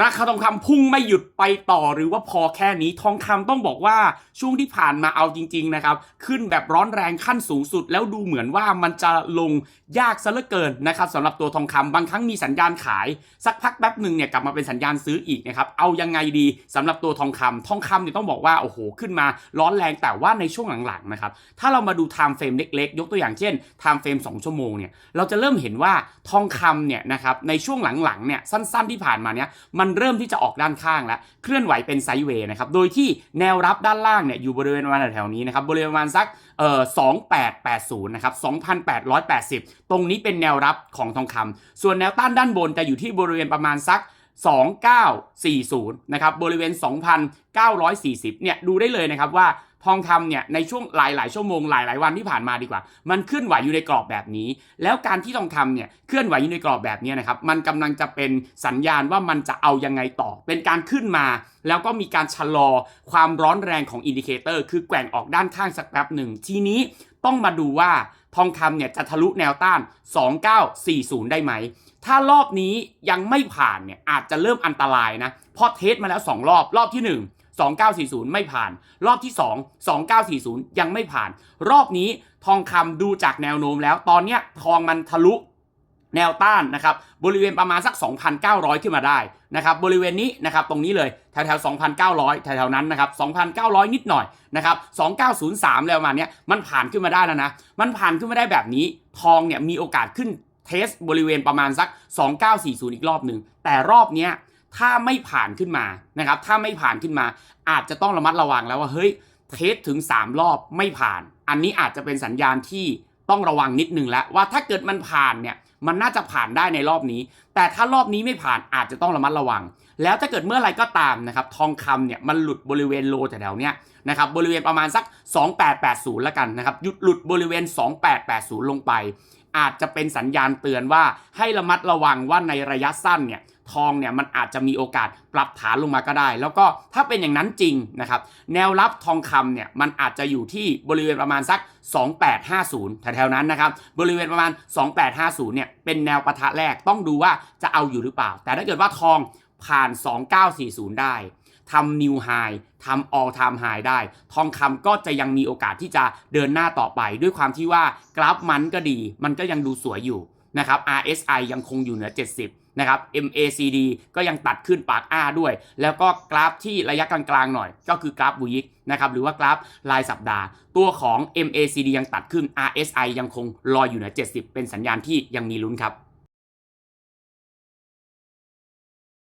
ราคาทองคำพุ่งไม่หยุดไปต่อหรือว่าพอแค่นี้ทองคำต้องบอกว่าช่วงที่ผ่านมาเอาจริง ๆนะครับ ขึ้นแบบร้อนแรงขั้นสูงสุด แล้วดูเหมือนว่ามันจะลงยากซะเหลือเกินนะครับสำหรับตัวทองคำบางครั้งมีสัญญาณขาย สักพักแป๊บหนึ่งเนี่ยกลับมาเป็นสัญญาณซื้ออีกนะครับเอายังไงดีสำหรับตัวทองคำทองคำเนี่ยต้องบอกว่าโอ้โหขึ้นมาร้อนแรงแต่ว่าในช่วงหลังๆนะครับถ้าเรามาดูไทม์เฟรมเล็กๆ ยกตัวอย่างเช่นไทม์เฟรม2ชั่วโมงเนี่ยเราจะเริ่มเห็นว่าทองคำเนี่ยนะครับในช่วงหลังๆเนี่ยสั้น ๆที่ผ่านมาเนี่ยมันเริ่มที่จะออกด้านข้างแล้ว เคลื่อนไหวเป็นไซด์เวย์นะครับ โดยที่แนวรับด้านล่างเนี่ยอยู่บริเวณประมาณแถวๆนี้นะครับ บริเวณประมาณสักเอ่อ2880 นะครับ 2880 ตรงนี้เป็นแนวรับของทองคำส่วนแนวต้านด้านบนจะอยู่ที่บริเวณประมาณสัก2940 นะครับ บริเวณ 2,940 เนี่ย ดูได้เลยนะครับว่า ทองคำเนี่ยในช่วงหลาย ๆ ชั่วโมงหลาย ๆ วันที่ผ่านมาดีกว่า มันเคลื่อนไหวอยู่ในกรอบแบบนี้ แล้วการที่ทองคำเนี่ยเคลื่อนไหวอยู่ในกรอบแบบนี้นะครับมันกำลังจะเป็นสัญญาณว่ามันจะเอายังไงต่อ เป็นการขึ้นมา แล้วก็มีการชะลอความร้อนแรงของอินดิเคเตอร์คือแกว่งออกด้านข้างสักแป๊บหนึ่งทีนี้ต้องมาดูว่าทองคำเนี่ยจะทะลุแนวต้าน 2940 ได้ไหม ถ้ารอบนี้ยังไม่ผ่านเนี่ยอาจจะเริ่มอันตรายนะ เพราะเทสมาแล้ว 2 รอบ รอบที่ 1 2940 ไม่ผ่าน รอบที่ 2 2940 ยังไม่ผ่าน รอบนี้ทองคำดูจากแนวโน้มแล้ว ตอนเนี้ยทองมันทะลุแนวต้านนะครับบริเวณประมาณสัก 2,900 ขึ้นมาได้นะครับบริเวณนี้นะครับตรงนี้เลยแถวแถว2,900 แถวแถวนั้นนะครับ2,900 นิดหน่อยนะครับ2903แล้วประมาณเนี้ยมันผ่านขึ้นมาได้แล้วนะ มันผ่านขึ้นมาได้แบบนี้ ทองเนี่ยมีโอกาสขึ้นเทสบริเวณประมาณสัก 2940 อีกรอบหนึ่งแต่รอบเนี้ย ถ้าไม่ผ่านขึ้นมานะครับ ถ้าไม่ผ่านขึ้นมา อาจจะต้องระมัดระวังแล้วว่าเฮ้ยเทสถึง 3 รอบไม่ผ่าน อันนี้อาจจะเป็นสัญญาณที่ต้องระวังนิดนึงแล้วว่าถ้าเกิดมันผ่านเนี่ยมันน่าจะผ่านได้ในรอบนี้ แต่ถ้ารอบนี้ไม่ผ่านอาจจะต้องระมัดระวัง แล้วถ้าเกิดเมื่อไรก็ตามนะครับ ทองคำเนี่ยมันหลุดบริเวณโลแถวๆเนี้ยนะครับ บริเวณประมาณสัก 2880แล้วกันนะครับ หยุดหลุดบริเวณ 2880 ลงไป อาจจะเป็นสัญญาณเตือนว่าให้ระมัดระวังว่าในระยะสั้นเนี่ย ทองเนี่ยมันอาจจะมีโอกาสปรับฐานลงมาก็ได้ แล้วก็ถ้าเป็นอย่างนั้นจริงนะครับแนวรับทองคำเนี่ยมันอาจจะอยู่ที่บริเวณประมาณสัก 2850 แถวๆนั้นนะครับบริเวณประมาณ 2850 เนี่ยเป็นแนวปะทะแรกต้องดูว่าจะเอาอยู่หรือเปล่า แต่ถ้าเกิดว่าทองผ่าน 2940 ได้ทำนิวไฮทำ all time high ได้ ทองคำก็จะยังมีโอกาสที่จะเดินหน้าต่อไป ด้วยความที่ว่ากราฟมันก็ดี มันก็ยังดูสวยอยู่ นะครับ RSI ยังคงอยู่เหนือ 70 นะครับ MACD ก็ยังตัดขึ้นปากอ้าด้วย แล้วก็กราฟที่ระยะกลางๆหน่อย ก็คือกราฟบูยิกนะครับ หรือว่ากราฟรายสัปดาห์ ตัวของ MACD ยังตัดขึ้น RSI ยังคงลอยอยู่เหนือ 70 เป็นสัญญาณที่ยังมีลุ้นครับ